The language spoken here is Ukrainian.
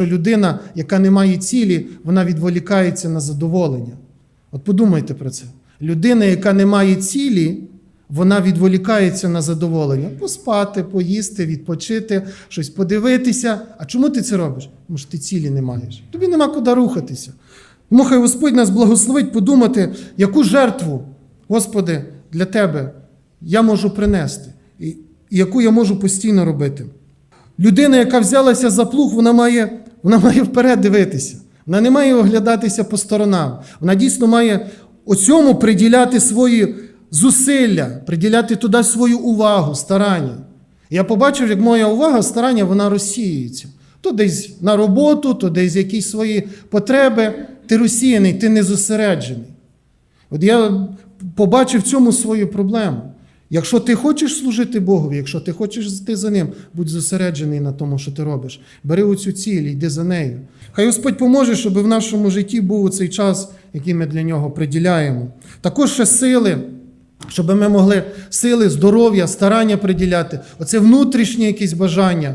Людина, яка не має цілі, вона відволікається на задоволення. От подумайте про це. Людина, яка не має цілі, вона відволікається на задоволення. Поспати, поїсти, відпочити, щось подивитися. А чому ти це робиш? Тому що ти цілі не маєш. Тобі нема куди рухатися. Тому хай Господь нас благословить подумати, яку жертву, Господи, для Тебе я можу принести, і, яку я можу постійно робити. Людина, яка взялася за плуг, вона має, вона має вперед дивитися. Вона не має оглядатися по сторонам. Вона дійсно має оцьому приділяти свої зусилля, приділяти туди свою увагу, старання. Я побачив, як моя увага, старання, вона розсіюється. То десь на роботу, то десь якісь свої потреби. Ти розсіяний, ти не зосереджений. От я побачив в цьому свою проблему. Якщо ти хочеш служити Богові, якщо ти хочеш йти за ним, будь зосереджений на тому, що ти робиш. Бери оцю ціль, йди за нею. Хай Господь поможе, щоб в нашому житті був цей час, який ми для нього приділяємо. Також ще сили, щоб ми могли сили, здоров'я, старання приділяти. Оце внутрішнє якесь бажання.